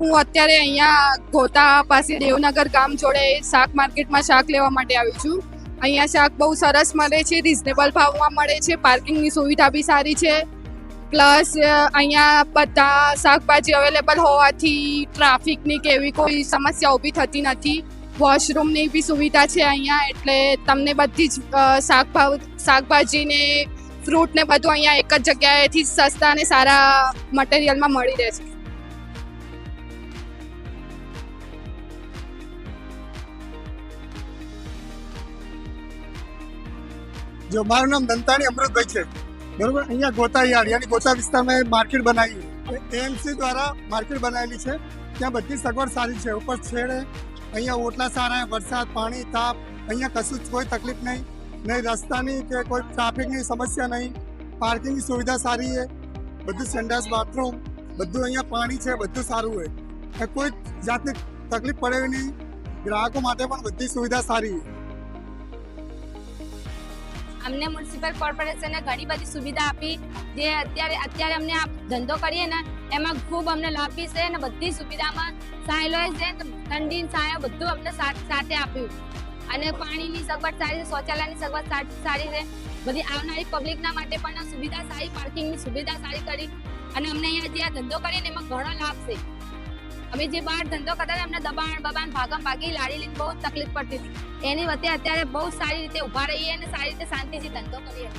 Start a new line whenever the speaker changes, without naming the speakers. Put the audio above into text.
હું અત્યારે અહીંયા ગોતા પાસે દેવનગર ગામ જોડે શાક માર્કેટમાં શાક લેવા માટે આવી છું. અહીંયા શાક બહુ સરસ મળે છે રિઝનેબલ ભાવમાં મળે છે પાર્કિંગની સુવિધા બી સારી છે. પ્લસ અહીંયા બધા શાકભાજી અવેલેબલ હોવાથી ટ્રાફિકની કે એવી કોઈ સમસ્યા ઊભી થતી નથી. વોશરૂમની બી સુવિધા છે અહીંયા, એટલે તમને બધી જ શાકભાવ, શાકભાજીને ફ્રૂટને બધું અહીંયા એક જ જગ્યાએથી સસ્તા અને સારા મટીરિયલમાં મળી રહે છે.
જો મારું નામ દંતાણી અમૃતભાઈ છે. બરોબર? અહીંયા ગોતા યાર્ડ યાની ગોતા વિસ્તારમાં માર્કેટ બનાવી. એએમસી દ્વારા માર્કેટ બનાવેલી છે. ત્યાં બધી સગવડ સારી છે. ઉપર છેડે, અહીંયા ઓટલા સારા, વરસાદ, પાણી, તાપ, અહીંયા કશું જ કોઈ તકલીફ નહીં. નહીં રસ્તાની કે કોઈ ટ્રાફિકની સમસ્યા નહીં. પાર્કિંગની સુવિધા સારી છે. બધું સંડાસ, બાથરૂમ, બધું અહીંયા પાણી છે, બધું સારું હોય કોઈ જાતની તકલીફ પડે નહીં. ગ્રાહકો માટે પણ બધી સુવિધા સારી છે.
અમને મ્યુનિસિપલ કોર્પોરેશને ઘણી બધી સુવિધા આપી, જે અત્યારે અત્યારે અમને આ ધંધો કરીએ ને, એમાં ખૂબ અમને લાભ છે અને બધી સુવિધામાં સાયલો છે ઠંડી સાયો બધું અમને સાથે આપ્યું. અને પાણીની સગવડ સારી છે, શૌચાલયની સગવડ સારી છે. બધી આવનારી પબ્લિકના માટે પણ સુવિધા સારી પાર્કિંગની સુવિધા સારી કરી. અને અમને અહીંયા જે આ ધંધો કરીએ ને, એમાં ઘણો લાભ છે. અમે જે બહાર ધંધો કરતા હતા અમને દબાણ, બબાણ, ભાગમ, ભાગી લાડી લઈને બહુ તકલીફ પડતી હતી. એની વચ્ચે અત્યારે બહુ સારી રીતે ઊભા રહીએ અને સારી રીતે શાંતિથી ધંધો કરીએ.